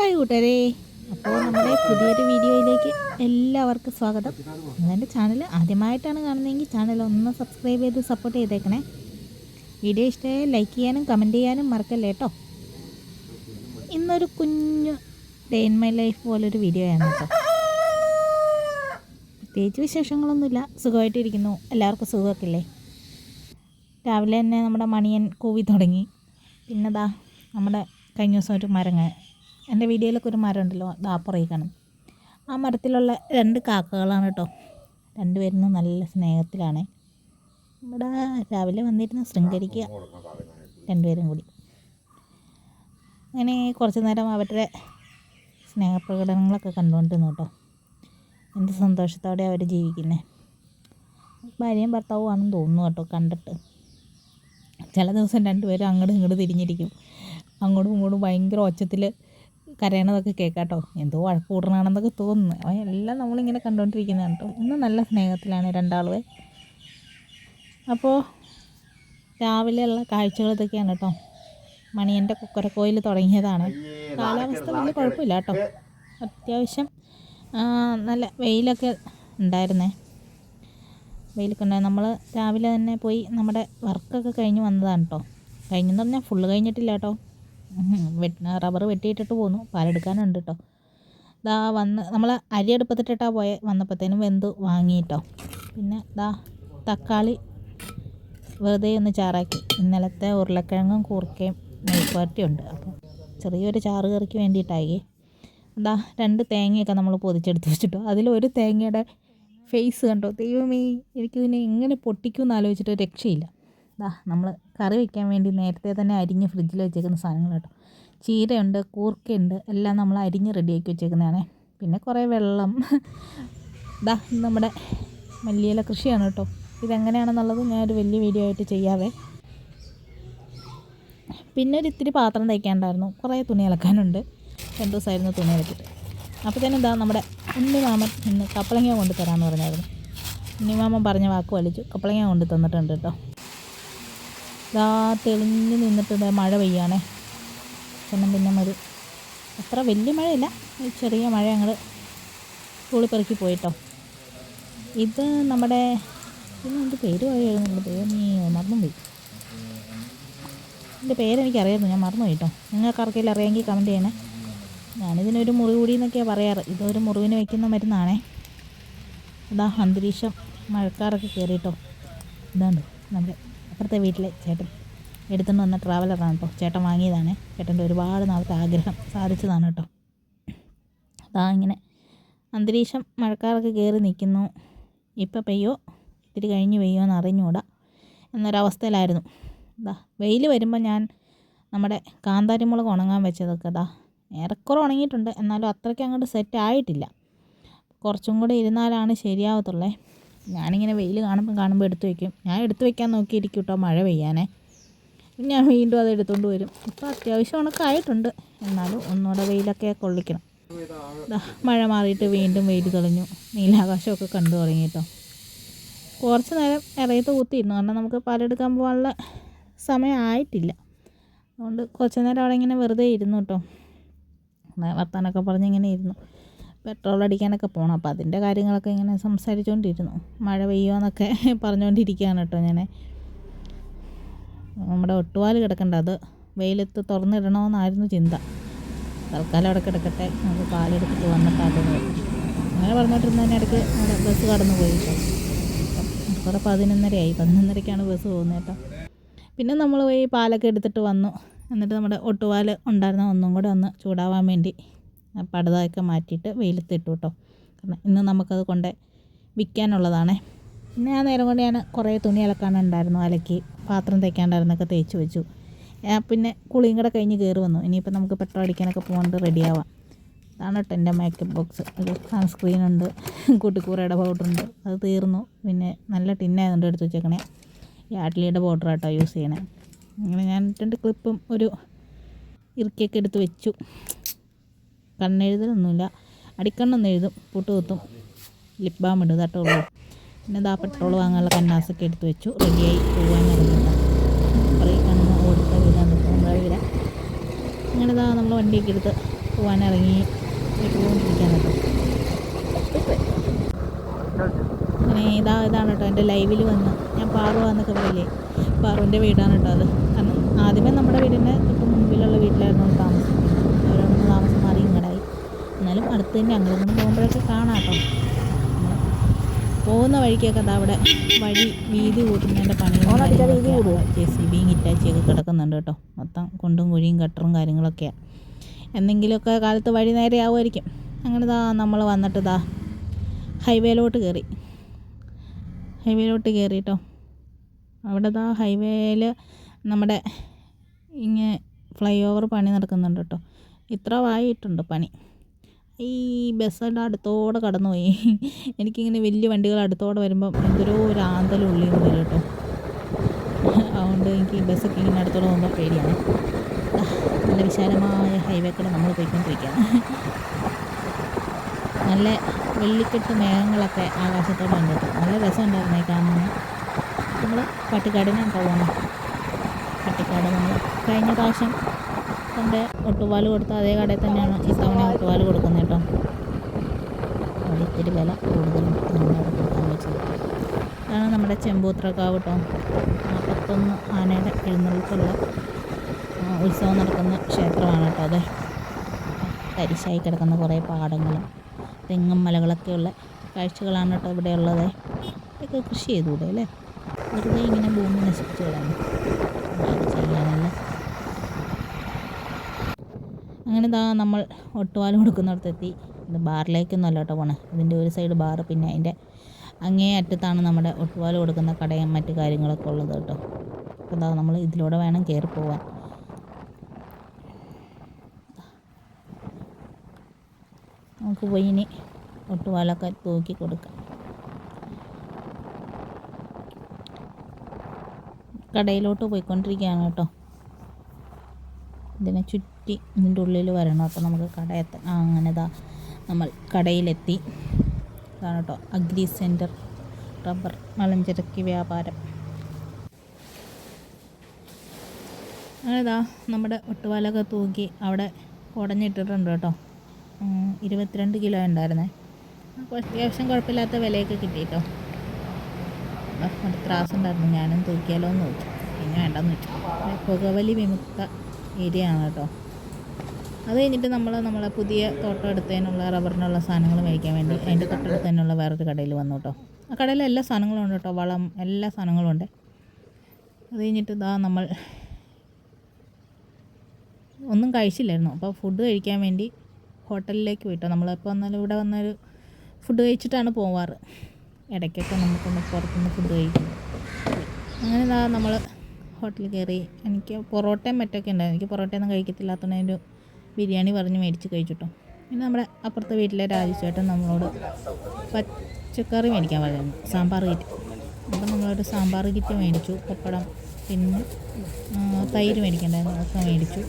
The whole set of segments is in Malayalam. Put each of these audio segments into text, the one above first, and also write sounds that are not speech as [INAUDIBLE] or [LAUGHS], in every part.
ഹായ് കൂട്ടരെ അപ്പോൾ നമ്മുടെ പുതിയൊരു വീഡിയോയിലേക്ക് എല്ലാവർക്കും സ്വാഗതം. നിങ്ങളുടെ ചാനൽ ആദ്യമായിട്ടാണ് കാണുന്നതെങ്കിൽ ചാനൽ ഒന്ന് സബ്സ്ക്രൈബ് ചെയ്ത് സപ്പോർട്ട് ചെയ്തേക്കണേ. വീഡിയോ ഇഷ്ടമായ ലൈക്ക് ചെയ്യാനും കമന്റ് ചെയ്യാനും മറക്കല്ലേ കേട്ടോ? ഇന്നൊരു കുഞ്ഞു ഡേ ഇൻ മൈ ലൈഫ് പോലൊരു വീഡിയോയാണ് കേട്ടോ. പ്രത്യേകിച്ച് വിശേഷങ്ങളൊന്നുമില്ല. സുഖമായിട്ടിരിക്കുന്നു. എല്ലാവർക്കും സുഖമൊക്കെ ഇല്ലേ രാവിലെ തന്നെ നമ്മുടെ മണിയൻ കൂവി തുടങ്ങി. പിന്നെതാ നമ്മുടെ കഴിഞ്ഞ ദിവസം ഒരു മരം കാ- എന്റെ വീഡിയോയിലൊക്കെ ഒരു മരം ഉണ്ടല്ലോ ദാ പുറകെ കാണും ആ മരത്തിലുള്ള രണ്ട് കാക്കകളാണ് കേട്ടോ. രണ്ടുപേരും നല്ല സ്നേഹത്തിലാണ്. ഇവിടെ രാവിലെ വന്നിരുന്ന് ശൃംഗരിക്കുക രണ്ടുപേരും കൂടി. അങ്ങനെ കുറച്ച് നേരം അവരുടെ സ്നേഹപ്രകടനങ്ങളൊക്കെ കണ്ടുകൊണ്ടിരുന്നു കേട്ടോ. എന്ത് സന്തോഷത്തോടെ അവർ ജീവിക്കുന്നത് ഭാര്യയും ഭർത്താവും ആണെന്ന് തോന്നുന്നു കേട്ടോ കണ്ടിട്ട്. ചില ദിവസം രണ്ടുപേരും അങ്ങോട്ടും ഇങ്ങോട്ടും തിരിഞ്ഞിരിക്കും. അങ്ങോട്ടും ഇങ്ങോട്ടും ഭയങ്കര ഒച്ചത്തിൽ കരയണതൊക്കെ കേൾക്കാട്ടോ എന്തോ വഴക്ക് തോന്നുന്നു. അവൻ എല്ലാം നമ്മളിങ്ങനെ കണ്ടുകൊണ്ടിരിക്കുന്നതാണ് കേട്ടോ ഇന്ന് നല്ല സ്നേഹത്തിലാണ് രണ്ടാളുവേ. അപ്പോൾ രാവിലെയുള്ള കാഴ്ചകൾ ഇതൊക്കെയാണ് കേട്ടോ മണിയന്റെ കുക്കരക്കോയിൽ തുടങ്ങിയതാണ്. കാലാവസ്ഥ വലിയ കുഴപ്പമില്ല കേട്ടോ അത്യാവശ്യം നല്ല വെയിലൊക്കെ ഉണ്ടായിരുന്നേ. വെയിലൊക്കെ ഉണ്ടായി നമ്മൾ രാവിലെ തന്നെ പോയി നമ്മുടെ വർക്കൊക്കെ കഴിഞ്ഞ് വന്നതാണ് കേട്ടോ കഴിഞ്ഞെന്ന് പറഞ്ഞാൽ ഫുള്ള് കഴിഞ്ഞിട്ടില്ല കേട്ടോ റബ്ബർ വെട്ടിയിട്ടിട്ട് പോന്നു. പാലെടുക്കാനുണ്ട് കേട്ടോ ദാ വന്ന് നമ്മൾ അരി അടുപ്പത്തിട്ടിട്ടാ പോയെ. വന്നപ്പോഴത്തേനും വെന്ത് വാങ്ങിയിട്ടോ പിന്നെ ദാ തക്കാളി വെറുതെ ഒന്ന് ചാറാക്കി. ഇന്നലത്തെ ഉരുളക്കിഴങ്ങും കൂർക്കയും ഉണ്ട്. അപ്പോൾ ചെറിയൊരു ചാറ് കറിക്ക് വേണ്ടിയിട്ടായി. എന്താ രണ്ട് തേങ്ങയൊക്കെ നമ്മൾ പൊതിച്ചെടുത്ത് വെച്ചിട്ടു. അതിലൊരു തേങ്ങയുടെ ഫേസ് കണ്ടോ? ദൈവമേ എനിക്കിതിനെ എങ്ങനെ പൊട്ടിക്കുമെന്ന് ആലോചിച്ചിട്ട് രക്ഷയില്ല. ദാ നമ്മൾ കറി വയ്ക്കാൻ വേണ്ടി നേരത്തെ തന്നെ അരിഞ്ഞ് ഫ്രിഡ്ജിൽ വെച്ചേക്കുന്ന സാധനങ്ങൾ കേട്ടോ. ചീരയുണ്ട് കൂർക്കയുണ്ട് എല്ലാം നമ്മൾ അരിഞ്ഞ് റെഡിയാക്കി വെച്ചേക്കുന്നതാണേ. പിന്നെ കുറേ വെള്ളം. ദാ നമ്മുടെ മല്ലിയില കൃഷിയാണ് കേട്ടോ. ഇതെങ്ങനെയാണെന്നുള്ളത് ഞാനൊരു വലിയ വീഡിയോ ആയിട്ട് ചെയ്യാവേ. പിന്നെ ഒരു ഇത്തിരി പാത്രം തയ്ക്കാണ്ടായിരുന്നു കുറേ തുണി അലക്കാനുണ്ട്. രണ്ട് ദിവസമായിരുന്നു തുണി അലക്കിയിട്ട്. അപ്പോഴത്തേനും എന്താ നമ്മുടെ ഉണ്ണിമാമൻ ഇന്ന് കപ്പളങ്ങ കൊണ്ട് തരാമെന്ന് പറഞ്ഞായിരുന്നു. ഉണ്ണിമാമൻ പറഞ്ഞ വാക്ക് വലിച്ചു. കപ്പളങ്ങ കൊണ്ട് തന്നിട്ടുണ്ട് കേട്ടോ. ഇതാ തെളിഞ്ഞ് നിന്നിട്ട് ദേ മഴ പെയ്യാണേ. ചെന്നം പിന്നെ ഒരു അത്ര വലിയ മഴയില്ല. ചെറിയ മഴ ഞങ്ങൾ തൂളിപ്പെറുക്കി പോയിട്ടോ. ഇത് നമ്മുടെ ഇതിന് എന്ത് പേര് പറയുന്നുണ്ട് ദൈവമേ മറന്നുപോയി എന്റെ പേരെനിക്കറിയായിരുന്നു ഞാൻ മറന്നു കേട്ടോ നിങ്ങൾക്ക് ആർക്കെങ്കിലും അറിയാമെങ്കിൽ കമന്റ് ചെയ്യണേ. ഞാനിതിനൊരു മുറി കൂടി എന്നൊക്കെയാണ് പറയാറ്. ഇതൊരു മുറിവിന് വയ്ക്കുന്ന മരുന്നാണേ. ഇതാ അന്തരീക്ഷം. മഴക്കാറൊക്കെ കയറിയിട്ടോ ഇതാണ് നമ്മുടെ അപ്പുറത്തെ വീട്ടിലെ ചേട്ടൻ എടുത്തുകൊണ്ട് വന്ന ട്രാവലറാണ് കേട്ടോ ചേട്ടൻ വാങ്ങിയതാണ്. ചേട്ടന്റെ ഒരുപാട് നാളത്തെ ആഗ്രഹം സാധിച്ചതാണ് കേട്ടോ അതാ ഇങ്ങനെ അന്തരീക്ഷം മഴക്കാറൊക്കെ കയറി നിൽക്കുന്നു. ഇപ്പം പെയ്യോ? ഇത്തിരി കഴിഞ്ഞ് പെയ്യോ എന്ന് അറിഞ്ഞുകൂടാ. എന്നൊരവസ്ഥയിലായിരുന്നു. ഇതാ വെയിൽ വരുമ്പോൾ ഞാൻ നമ്മുടെ കാന്താരിമുളക് ഉണങ്ങാൻ വെച്ചതൊക്കെ ഇതാ ഏറെക്കുറെ ഉണങ്ങിയിട്ടുണ്ട്. എന്നാലും അത്രയ്ക്ക് അങ്ങോട്ട് സെറ്റ് ആയിട്ടില്ല. കുറച്ചും കൂടി ഇരുന്നാലാണ് ശരിയാവത്തുള്ളേ. ഞാനിങ്ങനെ വെയിൽ കാണുമ്പോൾ കാണുമ്പോൾ എടുത്തു വയ്ക്കും ഞാൻ എടുത്തു വയ്ക്കാൻ നോക്കിയിരിക്കും കേട്ടോ മഴ പെയ്യാനേ. ഞാൻ വീണ്ടും അത് എടുത്തുകൊണ്ട് വരും. ഇപ്പോൾ അത്യാവശ്യം ഉണക്കായിട്ടുണ്ട്. എന്നാലും ഒന്നുകൂടെ വെയിലൊക്കെ കൊള്ളിക്കണം. മഴ മാറിയിട്ട് വീണ്ടും വെയിൽ തെളിഞ്ഞു. നീലാകാശമൊക്കെ കണ്ടു തുടങ്ങി കേട്ടോ കുറച്ച് നേരം ഇറയത്ത് കുത്തിയിരുന്നു. കാരണം നമുക്ക് പാലെടുക്കാൻ പോകാനുള്ള സമയമായിട്ടില്ല അതുകൊണ്ട് കുറച്ച് നേരം അവിടെ ഇങ്ങനെ വെറുതെ ഇരുന്നു കേട്ടോ വർത്താനൊക്കെ പറഞ്ഞ് ഇങ്ങനെ ഇരുന്നു. പെട്രോൾ അടിക്കാനൊക്കെ പോകണം അപ്പോൾ അതിന്റെ കാര്യങ്ങളൊക്കെ ഇങ്ങനെ സംസാരിച്ചുകൊണ്ടിരുന്നു മഴ പെയ്യുമെന്നൊക്കെ [LAUGHS] പറഞ്ഞുകൊണ്ടിരിക്കുകയാണ് കേട്ടോ ഞാൻ നമ്മുടെ ഒട്ടുപാൽ കിടക്കണ്ട. അത് വെയിലത്ത് തുറന്നിടണമെന്നായിരുന്നു ചിന്ത. തൽക്കാലം അവിടെ കിടക്കട്ടെ. നമുക്ക് പാലെടുത്തിട്ട് വന്നിട്ടാക്കുന്നത് അങ്ങനെ പറഞ്ഞുകൊണ്ടിരുന്നതിന് ഇടയ്ക്ക് നമ്മുടെ ബസ് കടന്നു പോയി കുറേ പതിനൊന്നരയായി. പതിനൊന്നരയ്ക്കാണ് ബസ് പോകുന്നത് കേട്ടോ. പിന്നെ നമ്മൾ പോയി പാലൊക്കെ എടുത്തിട്ട് വന്നു. എന്നിട്ട് നമ്മുടെ ഒട്ടുപാൽ ഉണ്ടായിരുന്ന ഒന്നും കൂടെ ഒന്ന് ചൂടാവാൻ വേണ്ടി പടുതയൊക്കെ മാറ്റിയിട്ട് വെയിലത്തിട്ടു കേട്ടോ. കാരണം ഇന്ന് നമുക്കത് കൊണ്ട് വിൽക്കാനുള്ളതാണേ. പിന്നെ ആ നേരം കൊണ്ട് ഞാൻ കുറേ തുണി അലക്കാനുണ്ടായിരുന്നു അലക്കി പാത്രം തേക്കാണ്ടായിരുന്നൊക്കെ തേച്ച് വെച്ചു. പിന്നെ കുളിയും കൂടെ കഴിഞ്ഞ് കയറി വന്നു. ഇനിയിപ്പോൾ നമുക്ക് പെട്രോൾ അടിക്കാനൊക്കെ പോകാണ്ട് റെഡിയാവാം അതാണ് കേട്ടോ എന്റെ മേക്കപ്പ് ബോക്സ് ഒരു സൺസ്ക്രീൻ ഉണ്ട് കൂട്ടിക്കൂറയുടെ ഉണ്ട്. അത് തീർന്നു. പിന്നെ നല്ല ടിന്നായതുകൊണ്ട് എടുത്ത് വെച്ചേക്കണേ. ആട്ലിയുടെ പൗഡർ കേട്ടോ യൂസ് ചെയ്യണേ. അങ്ങനെ ഞാൻ രണ്ട് ക്ലിപ്പും ഒരു ഇറുക്കിയൊക്കെ എടുത്ത് വെച്ചു. കണ്ണെഴുതലൊന്നുമില്ല. അടിക്കണ്ണൊന്നും എഴുതും പുട്ട് കുത്തും ലിപ് ബാം ഇടും കേട്ടോ പിന്നെ ദാ പെട്രോൾ വാങ്ങാനുള്ള കന്നാസൊക്കെ എടുത്ത് വെച്ചു. റെഡിയായി പോകാൻ വീട് അങ്ങനെ ഇതാ നമ്മൾ വണ്ടിയൊക്കെ എടുത്ത് പോയിക്കൊണ്ടിരിക്കുകയാണ് കേട്ടോ. അങ്ങനെ ഇതാ ഇതാണ് കേട്ടോ എന്റെ ലൈവിൽ വന്ന്. ഞാൻ പാറു എന്നൊക്കെ പറയില്ലേ? പാറുവിന്റെ വീടാണ് കേട്ടോ അത്. കാരണം ആദ്യമേ നമ്മുടെ വീടിന്റെ തൊട്ട് മുമ്പിലുള്ള വീട്ടിലായിരുന്നു അവൾ താമസിക്കുന്നത് അവരവിടെ താമസം മാറി ഇങ്ങടായി എന്നാലും അടുത്ത് തന്നെ ഇങ്ങനെ പോകുമ്പോഴൊക്കെ കാണാം കേട്ടോ. പോകുന്ന വഴിക്കൊക്കെ അതാ അവിടെ വഴി വീതി കൂട്ടുന്നതിന്റെ പണി ജെ സി ബിയും ഇറ്റാച്ചിയൊക്കെ കിടക്കുന്നുണ്ട് കേട്ടോ. മൊത്തം കുണ്ടും കുഴിയും ഗട്ടറും കാര്യങ്ങളൊക്കെയാണ് എന്തെങ്കിലുമൊക്കെ കാലത്ത് വഴി നേരെ ആവുമായിരിക്കും. അങ്ങനെ ദാ നമ്മൾ വന്നിട്ട് ദാ ഹൈവേയിലോട്ട് കയറി. ഹൈവേയിലോട്ട് കയറി കേട്ടോ. അവിടെ ദാ ഹൈവേയിൽ നമ്മുടെ ഇങ്ങനെ ഫ്ലൈ ഓവർ പണി നടക്കുന്നുണ്ട് കേട്ടോ. ഇത്ര വായിട്ടുണ്ട് പണി. ഈ ബസ്സെല്ലാം അടുത്തോടെ കടന്നുപോയി. എനിക്കിങ്ങനെ വലിയ വണ്ടികൾ അടുത്തോടെ വരുമ്പം എന്തൊരു ഒരു ആന്തലും ഉള്ളിൽ നിന്ന് വരും കേട്ടോ. അതുകൊണ്ട് എനിക്ക് ഈ ബസ്സൊക്കെ ഇങ്ങനെ അടുത്തോടെ പോകുമ്പോൾ പേടിയാണ്. നല്ല വിശാലമായ ഹൈവേ കൂടെ നമ്മൾ പോയിക്കൊണ്ടിരിക്കുകയാണ്. നല്ല വെള്ളിക്കെട്ട് മേഘങ്ങളൊക്കെ ആകാശത്തോടെ ഉണ്ട് കേട്ടോ. നല്ല രസമുണ്ടായിരുന്നേ കാണാൻ നമ്മൾ പട്ടിക്കാടിനാണ് പോകുന്നത് പട്ടിക്കാട് നമ്മൾ കഴിഞ്ഞ പ്രാവശ്യം കൊണ്ട് ഒട്ടുപാൽ കൊടുത്ത അതേ കടയിൽ തന്നെയാണ് ഈ തവണ ഒട്ടുപാൽ കൊടുക്കുന്നത് കേട്ടോ. അവിടെ ഇത്തിരി വില കൂടുതലും നമ്മളവിടെ കൊടുക്കാൻ വെച്ചത്. അതാണ് നമ്മുടെ ചെമ്പൂത്രക്കാവ് കേട്ടോ. നാൽപ്പത്തൊന്ന് ആനയുടെ എഴുന്നള്ളിത്തുള്ള ആ, ഉത്സവം നടക്കുന്ന ക്ഷേത്രമാണ് കേട്ടോ അതെ. തരിശായി കിടക്കുന്ന കുറേ പാടങ്ങളും തെങ്ങും മലകളൊക്കെയുള്ള കാഴ്ചകളാണ് കേട്ടോ ഇവിടെയുള്ളത് ഇതൊക്കെ കൃഷി ചെയ്തുകൂടെ അല്ലേ? വെറുതെ ഇങ്ങനെ ഭൂമി നശിപ്പിച്ചു കളയാം അത് ചെയ്യാനല്ല അങ്ങനെ ഇതാ നമ്മൾ ഒട്ടുപാൽ കൊടുക്കുന്നിടത്തെത്തി. ഇത് ബാറിലേക്കൊന്നും അല്ല കേട്ടോ പോണേ. ഇതിന്റെ ഒരു സൈഡ് ബാർ പിന്നെ അതിന്റെ അങ്ങേ അറ്റത്താണ് നമ്മുടെ ഒട്ടുപാൽ കൊടുക്കുന്ന കടയും മറ്റു കാര്യങ്ങളൊക്കെ ഉള്ളത് കേട്ടോ. അപ്പോൾ ഇതാ നമ്മൾ ഇതിലൂടെ വേണം കയറി പോവാൻ. നമുക്ക് പോയി ഇനി ഒട്ടുപാലൊക്കെ തൂക്കി കൊടുക്കാം. കടയിലോട്ട് പോയിക്കൊണ്ടിരിക്കുകയാണ് കേട്ടോ. ഇതിനെ ചുറ്റി ഇതിന്റെ ഉള്ളിൽ വരണം. അപ്പോൾ നമുക്ക് കട എത്താൻ അങ്ങനെ ഇതാ നമ്മൾ കടയിലെത്തി. ഇതാണ് കേട്ടോ അഗ്രി സെന്റർ. റബ്ബർ മലഞ്ചരക്ക് വ്യാപാരം. അങ്ങനെതാ നമ്മുടെ ഒട്ടുപാലൊക്കെ തൂക്കി അവിടെ കുടഞ്ഞിട്ടിട്ടുണ്ട് കേട്ടോ. ഇരുപത്തിരണ്ട് കിലോ ഉണ്ടായിരുന്നേ. അത്യാവശ്യം കുഴപ്പമില്ലാത്ത വിലയൊക്കെ കിട്ടി കേട്ടോ. ത്രാസ് ഉണ്ടായിരുന്നു. ഞാനും തൂക്കിയാലോ എന്ന് നോക്കി പിന്നെ വേണ്ടെന്ന് വെച്ചു പുകവലി വിമുക്ത ഏരിയ ആണ് കേട്ടോ. അത് കഴിഞ്ഞിട്ട് നമ്മൾ നമ്മളെ പുതിയ തോട്ടം എടുത്തതിനുള്ള റബ്ബറിനുള്ള സാധനങ്ങൾ മേടിക്കാൻ വേണ്ടി അതിന്റെ തൊട്ടടുത്ത് തന്നെയുള്ള വേറൊരു കടയിൽ വന്നു കേട്ടോ. ആ കടയിൽ എല്ലാ സാധനങ്ങളും ഉണ്ട് കേട്ടോ. വളം എല്ലാ സാധനങ്ങളും ഉണ്ട്. അത് കഴിഞ്ഞിട്ട് ഇതാ നമ്മൾ ഒന്നും കഴിച്ചില്ലായിരുന്നു. അപ്പോൾ ഫുഡ് കഴിക്കാൻ വേണ്ടി ഹോട്ടലിലേക്ക് പോയിട്ടോ നമ്മളിപ്പോൾ വന്നാലും ഇവിടെ വന്നൊരു ഫുഡ് കഴിച്ചിട്ടാണ് പോവാറ്. ഇടയ്ക്കൊക്കെ നമുക്കൊന്ന് പുറത്തുനിന്ന് ഫുഡ് കഴിക്കും. അങ്ങനെ ഇതാ നമ്മൾ ഹോട്ടലിൽ കയറി. എനിക്ക് പൊറോട്ടയും മറ്റൊക്കെ ഉണ്ടായിരുന്നു. എനിക്ക് പൊറോട്ടയൊന്നും കഴിക്കത്തില്ലാത്തതുകൊണ്ട് അതിന്റെ ബിരിയാണി പറഞ്ഞ് മേടിച്ച് കഴിച്ചിട്ടോ. പിന്നെ നമ്മുടെ അപ്പുറത്തെ വീട്ടിലെ രാജുചേട്ടൻ നമ്മളോട് പച്ചക്കറി മേടിക്കാൻ പറയുന്നു സാമ്പാർ കിറ്റ് അപ്പം നമ്മളോട് സാമ്പാർ കിറ്റ് മേടിച്ചു പപ്പടം പിന്നെ തൈര് മേടിക്കണ്ടായിരുന്നു അതൊക്കെ മേടിച്ചു.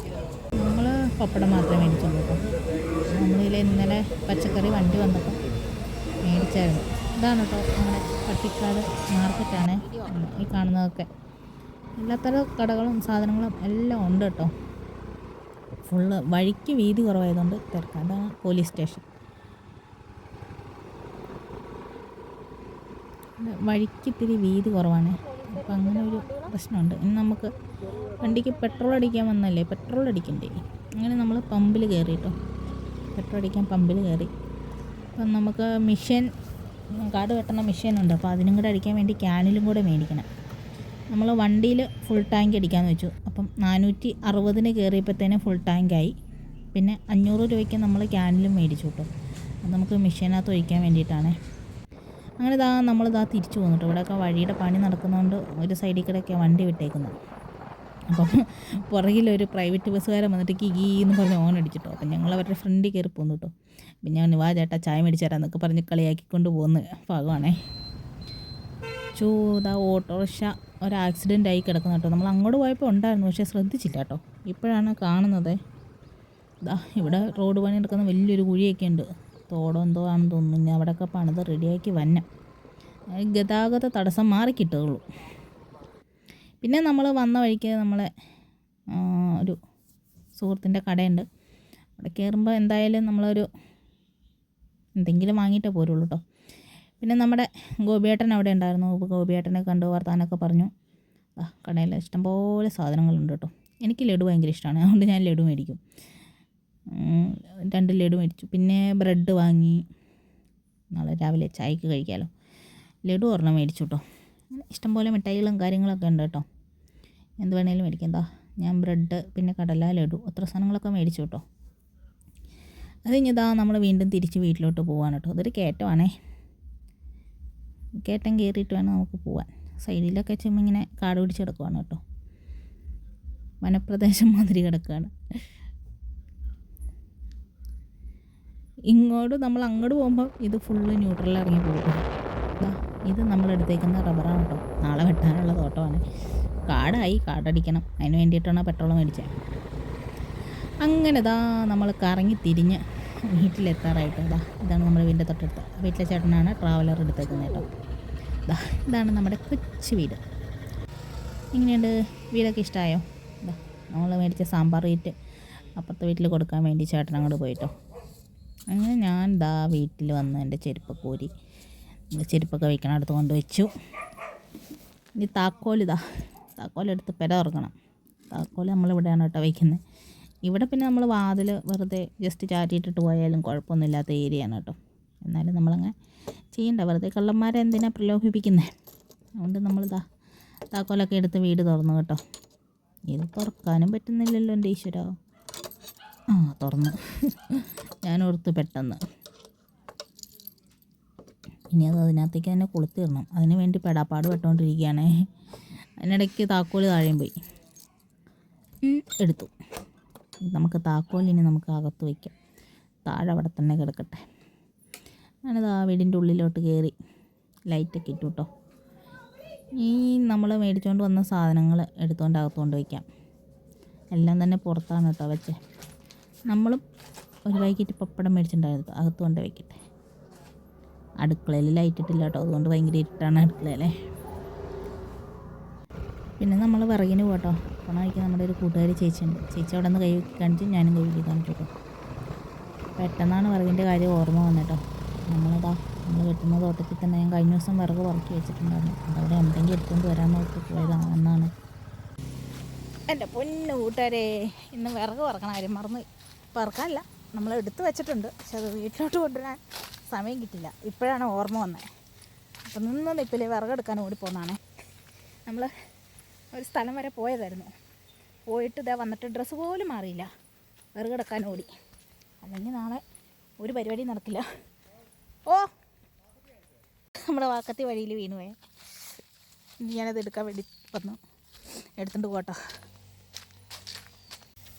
നമ്മൾ പപ്പടം മാത്രമേ മേടിച്ചുള്ളൂ കേട്ടോ. നമ്മളിതിൽ ഇന്നലെ പച്ചക്കറി വണ്ടി വന്നപ്പോൾ മേടിച്ചായിരുന്നു. ഇതാണ് കേട്ടോ നമ്മുടെ പട്ടിക്കാട് മാർക്കറ്റാണ് ഈ കാണുന്നതൊക്കെ. എല്ലാത്തരം കടകളും സാധനങ്ങളും എല്ലാം ഉണ്ട് കേട്ടോ. ഫുള്ള് വഴിക്ക് വീതി കുറവായതുകൊണ്ട് തിരക്കാം. അതാണ് പോലീസ് സ്റ്റേഷൻ വഴിക്ക് ഇത്തിരി വീതി കുറവാണ്. അപ്പം അങ്ങനെ ഒരു പ്രശ്നമുണ്ട്. ഇനി നമുക്ക് വണ്ടിക്ക് പെട്രോൾ അടിക്കാൻ വന്നല്ലേ? പെട്രോൾ അടിക്കണ്ടേ? അങ്ങനെ നമ്മൾ പമ്പിൽ കയറി കേട്ടോ പെട്രോൾ അടിക്കാൻ പമ്പിൽ കയറി അപ്പം നമുക്ക് മിഷൻ കാട് വെട്ടണ മിഷീനുണ്ട് അപ്പോൾ അതിനും കൂടെ അടിക്കാൻ വേണ്ടി ക്യാനിലും കൂടെ മേടിക്കണം. നമ്മൾ വണ്ടിയിൽ ഫുൾ ടാങ്ക് അടിക്കാമെന്ന് വെച്ചു. അപ്പം നാനൂറ്റി അറുപതിന് കയറിയപ്പോഴത്തേനും ഫുൾ ടാങ്കായി പിന്നെ അഞ്ഞൂറ് രൂപയ്ക്ക് നമ്മൾ ക്യാനിലും മേടിച്ചു കിട്ടും. അത് നമുക്ക് മെഷീനകത്ത് ഒഴിക്കാൻ വേണ്ടിയിട്ടാണ്. അങ്ങനെ ഇതാ നമ്മളിതാ തിരിച്ചു പോന്നിട്ട് ഇവിടെ ഇവിടെയൊക്കെ വഴിയുടെ പണി നടക്കുന്നതുകൊണ്ട് ഒരു സൈഡിൽ കൂടെയൊക്കെ വണ്ടി വിട്ടേക്കുന്നത് അപ്പം പുറകിലൊരു പ്രൈവറ്റ് ബസ്സുകാരൻ വന്നിട്ട് കിഗി എന്ന് പറഞ്ഞ് ഓൺ അടിച്ചിട്ടോ അപ്പം ഞങ്ങൾ അവരുടെ ഫ്രണ്ടിൽ കയറി പോന്നു കേട്ടോ. പിന്നെ ഞാൻ വാ ചേട്ടാ ചായ മേടിച്ചു തരാമെന്നൊക്കെ പറഞ്ഞ് കളിയാക്കിക്കൊണ്ട് പോകുന്ന ഭാഗമാണേ. ചൂതാ ഓട്ടോറിക്ഷ ഒരു ആക്സിഡന്റ് ആയി കിടക്കുന്ന കേട്ടോ. നമ്മൾ അങ്ങോട്ട് പോയപ്പോൾ ഉണ്ടായിരുന്നു പക്ഷേ ശ്രദ്ധിച്ചില്ല കേട്ടോ. ഇപ്പോഴാണ് കാണുന്നത്. ഇതാ ഇവിടെ റോഡ് പണി നടക്കുന്ന വലിയൊരു കുഴിയൊക്കെ ഉണ്ട്. തോടോ എന്തോ ആണെന്ന് തോന്നുന്നു. അവിടെയൊക്കെ പണിത് റെഡിയാക്കി വന്ന. ഗതാഗത തടസ്സം മാറി കിട്ടുകയുള്ളൂ പിന്നെ നമ്മൾ വന്ന വഴിക്ക് നമ്മളെ ഒരു സുഹൃത്തിന്റെ കടയുണ്ട്. അവിടെ കയറുമ്പോൾ എന്തായാലും നമ്മളൊരു എന്തെങ്കിലും വാങ്ങിയിട്ടേ പോരുള്ളൂ കേട്ടോ. പിന്നെ നമ്മുടെ ഗോപിയേട്ടൻ അവിടെ ഉണ്ടായിരുന്നു. ഗോപിയേട്ടനെ കണ്ടു വർത്താനൊക്കെ പറഞ്ഞു. ആ കടയിൽ ഇഷ്ടംപോലെ സാധനങ്ങളുണ്ട് കേട്ടോ. എനിക്ക് ലഡു ഭയങ്കര ഇഷ്ടമാണ്. അതുകൊണ്ട് ഞാൻ ലഡു മേടിക്കും. രണ്ട് ലഡു മേടിച്ചു. പിന്നെ ബ്രെഡ് വാങ്ങി. നാളെ രാവിലെ ചായക്ക് കഴിക്കാമല്ലോ ലഡു ഒരെണ്ണം മേടിച്ചു കേട്ടോ. ഇഷ്ടംപോലെ മിഠായികളും കാര്യങ്ങളൊക്കെ ഉണ്ട് കേട്ടോ. എന്ത് വേണേലും മേടിക്കാം. എന്താ ഞാൻ ബ്രെഡ് പിന്നെ കടല ലഡു അത്ര സാധനങ്ങളൊക്കെ മേടിച്ചു കേട്ടോ. അത് കഴിഞ്ഞതാ നമ്മൾ വീണ്ടും തിരിച്ച് വീട്ടിലോട്ട് പോകാൻ കേട്ടോ. അതൊരു കയറ്റമാണേ. കയറ്റം കയറിയിട്ട് വേണം നമുക്ക് പോവാൻ. സൈഡിലൊക്കെ ചുമ്മാ ഇങ്ങനെ കാട് പിടിച്ച് കിടക്കുവാണ് കേട്ടോ. വനപ്രദേശം മാതിരി കിടക്കുകയാണ് ഇങ്ങോട്ട് നമ്മൾ അങ്ങോട്ട് പോകുമ്പോൾ ഇത് ഫുള്ള് ന്യൂട്രലിൽ ഇറങ്ങി പോകും. ഇത് നമ്മൾ എടുത്തേക്കുന്ന റബ്ബറാണ് കേട്ടോ. നാളെ വെട്ടാനുള്ള തോട്ടമാണ്. കാടായി കാടടിക്കണം. അതിന് വേണ്ടിയിട്ടാണ് പെട്രോൾ മേടിച്ചത് അങ്ങനെ ദാ നമ്മൾ കറങ്ങി തിരിഞ്ഞ് വീട്ടിലെത്താറായിട്ട്? ഇതാ ഇതാണ് നമ്മുടെ വീടിന്റെ തൊട്ടടുത്ത്. വീട്ടിലെ ചേട്ടനാണ് ട്രാവലർ എടുത്തേക്കുന്നത് കേട്ടോ. ഇതാ ഇതാണ് നമ്മുടെ കൊച്ചു വീട്. ഇങ്ങനെയുണ്ട് വീടൊക്കെ ഇഷ്ടമായോ ഇതാ നമ്മൾ മേടിച്ച സാമ്പാർ വീറ്റ് അപ്പുറത്തെ വീട്ടിൽ കൊടുക്കാൻ വേണ്ടി ചേട്ടൻ അങ്ങോട്ട് പോയിട്ടോ. അങ്ങനെ ഞാൻ ദാ വീട്ടിൽ വന്ന് എന്റെ ചെരുപ്പൊക്കെ ഊരി നമ്മൾ ചെരുപ്പൊക്കെ വയ്ക്കണം അടുത്ത് കൊണ്ട് വെച്ചു ഇനി താക്കോൽ ഇതാ താക്കോലെടുത്ത് പെര ഉറങ്ങണം താക്കോൽ നമ്മളിവിടെയാണ് കേട്ടോ വയ്ക്കുന്നത്. ഇവിടെ പിന്നെ നമ്മൾ വാതിൽ വെറുതെ ജസ്റ്റ് ചാറ്റിയിട്ടിട്ട് പോയാലും കുഴപ്പമൊന്നുമില്ലാത്ത ഏരിയയാണ് കേട്ടോ. എന്നാലും നമ്മളങ്ങനെ ചെയ്യണ്ട. വെറുതെ കള്ളന്മാരെ എന്തിനാ പ്രലോഭിപ്പിക്കുന്നത് അതുകൊണ്ട് നമ്മൾ ദാ താക്കോലൊക്കെ എടുത്ത് വീട് തുറന്നു കേട്ടോ. ഇത് തുറക്കാനും പറ്റുന്നില്ലല്ലോ എന്റെ ഈശ്വര. ആ തുറന്നു. ഞാൻ ഓർത്ത് പെട്ടെന്ന്. ഇനി അത് അതിനകത്തേക്ക് തന്നെ കൊളുത്തിടണം അതിന് വേണ്ടി പെടാപ്പാട് പെട്ടുകൊണ്ടിരിക്കുകയാണേ. അതിനിടയ്ക്ക് താക്കോൽ താഴെയും പോയി. എടുത്തു. നമുക്ക് താക്കോലിനെ നമുക്ക് അകത്ത് വയ്ക്കാം. താഴെ അവിടെ തന്നെ കിടക്കട്ടെ. ഞാനത് ആ വീടിന്റെ ഉള്ളിലോട്ട് കയറി ലൈറ്റൊക്കെ ഇട്ടു കേട്ടോ ഈ നമ്മൾ മേടിച്ചുകൊണ്ട് വന്ന സാധനങ്ങൾ എടുത്തുകൊണ്ട് അകത്തുകൊണ്ട് വയ്ക്കാം. എല്ലാം തന്നെ പുറത്താണ് കേട്ടോ വെച്ചേ. നമ്മളും ഒരു വൈകിട്ട് പപ്പടം മേടിച്ചിട്ടുണ്ടായിരുന്നു. അകത്തുകൊണ്ട് വയ്ക്കട്ടെ. അടുക്കളയിൽ ലൈറ്റ് ഇട്ടില്ല കേട്ടോ അതുകൊണ്ട് ഭയങ്കര ഇരുട്ടാണ് അടുക്കളയിലെ പിന്നെ നമ്മൾ വിറകിന് പോട്ടോ പോണ വഴിക്ക് നമ്മുടെ ഒരു കൂട്ടുകാരി ചേച്ചിയുണ്ട്. ചേച്ചി അവിടെ നിന്ന് കൈ കാണിച്ച് ഞാനും കൈ കാണിച്ചു കേട്ടോ പെട്ടെന്നാണ് വിറകിന്റെ കാര്യം ഓർമ്മ വന്നേട്ടോ. നമ്മളിതാ നമ്മൾ വെട്ടുന്ന തോട്ടത്തിൽ തന്നെ ഞാൻ കഴിഞ്ഞ ദിവസം വിറക് പറക്കി വെച്ചിട്ടുണ്ടായിരുന്നു. അതവിടെ എന്തെങ്കിലും എടുത്തുകൊണ്ട് വരാൻ നോക്കി പോയതാണ് എന്നാണ്. എന്റെ പൊന്നു കൂട്ടുകാരെ ഇന്ന് വിറക് പറക്കണ കാര്യം മറന്ന് പറക്കാനല്ല നമ്മൾ എടുത്തു വെച്ചിട്ടുണ്ട്. പക്ഷെ അത് വീട്ടിലോട്ട് കൊണ്ടുവരാൻ സമയം കിട്ടില്ല. ഇപ്പോഴാണ് ഓർമ്മ വന്നത് അപ്പം നിന്ന് നിപ്പിലെ വിറകെടുക്കാൻ ഓടിപ്പോന്നാണേ. നമ്മൾ ഒരു സ്ഥലം വരെ പോയതായിരുന്നു. പോയിട്ട് ഇതാ വന്നിട്ട് ഡ്രസ്സ് പോലും മാറിയില്ല. വെറുകിടക്കാൻ ഓടി. അല്ലെങ്കിൽ നാളെ ഒരു പരിപാടി നടക്കില്ല. ഓ! നമ്മുടെ വാക്കത്തി വഴിയിൽ വീണു പോയ. ഞാനത് എടുക്കാൻ വേണ്ടി വന്നു. എടുത്തുകൊണ്ട് പോട്ടോ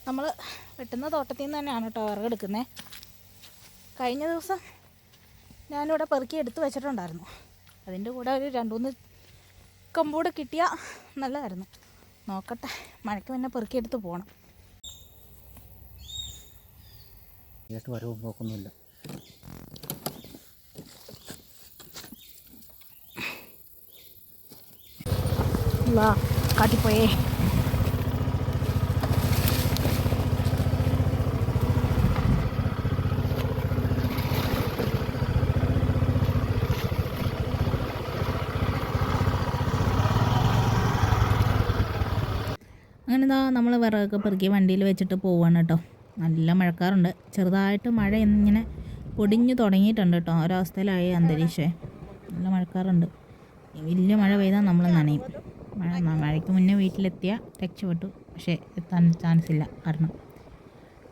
നമ്മൾ വെട്ടുന്ന തോട്ടത്തിൽ നിന്ന് തന്നെയാണ് കേട്ടോ വിറകെടുക്കുന്നത് കഴിഞ്ഞ ദിവസം ഞാനിവിടെ പെറുക്കി എടുത്ത് വെച്ചിട്ടുണ്ടായിരുന്നു. അതിന്റെ കൂടെ ഒരു രണ്ട് മൂന്ന് കമ്പൂടെ കിട്ടിയാൽ നല്ലതായിരുന്നു. നോക്കട്ടെ മഴയ്ക്ക് പിന്നെ പെറുക്കിയെടുത്ത് പോകണം വരവും പോക്കൊന്നുമില്ല. കാട്ടിപ്പോയേ അങ്ങനെ ഇതാ നമ്മൾ വിറകൊക്കെ പെറുക്കി വണ്ടിയിൽ വെച്ചിട്ട് പോവാണ് കേട്ടോ. നല്ല മഴക്കാറുണ്ട്. ചെറുതായിട്ട് മഴ ഇങ്ങനെ പൊടിഞ്ഞു തുടങ്ങിയിട്ടുണ്ട് കേട്ടോ. ഒരവസ്ഥയിലായി അന്തരീക്ഷേ. നല്ല മഴക്കാറുണ്ട്. വലിയ മഴ പെയ്താൽ നമ്മൾ നനയും. മഴ മഴയ്ക്ക് മുന്നേ വീട്ടിലെത്തിയാൽ രക്ഷപ്പെട്ടു പക്ഷേ എത്താൻ ചാൻസ് ഇല്ല. കാരണം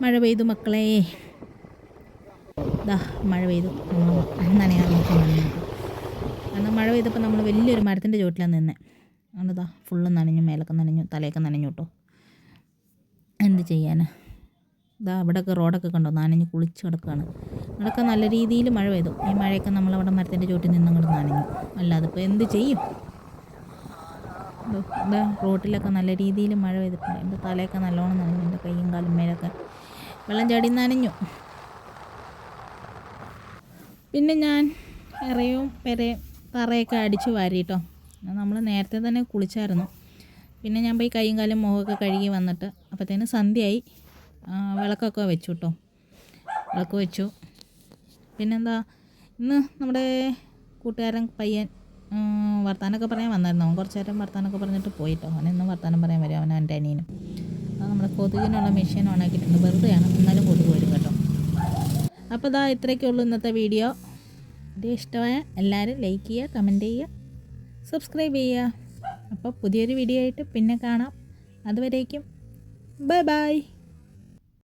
മഴ പെയ്തു മക്കളെ. ദാ മഴ പെയ്തു. നനയാൻ കാരണം മഴ പെയ്തപ്പോൾ നമ്മൾ വലിയൊരു മരത്തിന്റെ ചുവട്ടിലാണ് നിന്നത് അതുകൊണ്ട് ദാ ഫുള്ള് നനഞ്ഞു മേലൊക്കെ നനഞ്ഞു തലയൊക്കെ നനഞ്ഞു കേട്ടോ. എന്ത് ചെയ്യാനാ? ഇതാ അവിടെയൊക്കെ റോഡൊക്കെ കണ്ടോ? നനഞ്ഞ് കുളിച്ച് കിടക്കുകയാണ് അവിടെയൊക്കെ നല്ല രീതിയിൽ മഴ പെയ്തു. ഈ മഴയൊക്കെ നമ്മളവിടെ മരത്തിന്റെ ചുവട്ടിൽ നിന്ന് അങ്ങോട്ട് നനഞ്ഞു. അല്ലാതെ ഇപ്പോൾ എന്ത് ചെയ്യും? ഇതാ റോട്ടിലൊക്കെ നല്ല രീതിയിൽ മഴ പെയ്തിട്ടുണ്ട്. എന്റെ തലയൊക്കെ നല്ലോണം നനഞ്ഞു. എന്റെ കൈയും കാലും മേലൊക്കെ വെള്ളം ചാടി നനഞ്ഞു. പിന്നെ ഞാൻ ഇറയും പെരയും തറയൊക്കെ അടിച്ച് വാരിട്ടോ. നമ്മൾ നേരത്തെ തന്നെ കുളിച്ചായിരുന്നു. പിന്നെ ഞാൻ പോയി കൈയും കാലും മുഖമൊക്കെ കഴുകി വന്നിട്ട് അപ്പോഴത്തേന് സന്ധ്യയായി. വിളക്കൊക്കെ വെച്ചു കേട്ടോ വിളക്ക് വെച്ചു. പിന്നെന്താ ഇന്ന് നമ്മുടെ കൂട്ടുകാരൻ പയ്യൻ വർത്താനൊക്കെ പറയാൻ വന്നായിരുന്നു. അവൻ കുറച്ച് നേരം വർത്താനമൊക്കെ പറഞ്ഞിട്ട് പോയിട്ടോ. അവൻ ഇന്നും വർത്താനം പറയാൻ വരും അവൻ എന്റെ അനിയനും. അത് നമ്മുടെ കൊതുകിനുള്ള മെഷീൻ ഓണാക്കിയിട്ടുണ്ട് വെറുതെയാണ്. എന്നാലും കൊതുക് വരും കേട്ടോ. അപ്പോൾ ഇതാ ഇത്രയൊക്കെ ഇന്നത്തെ വീഡിയോ വീഡിയോ ഇഷ്ടമായ എല്ലാവരും ലൈക്ക് ചെയ്യുക കമന്റ് ചെയ്യുക സബ്സ്ക്രൈബ് ചെയ്യുക. അപ്പോൾ പുതിയൊരു വീഡിയോ ആയിട്ട് പിന്നെ കാണാം. അതുവരേക്കും ബൈ ബൈ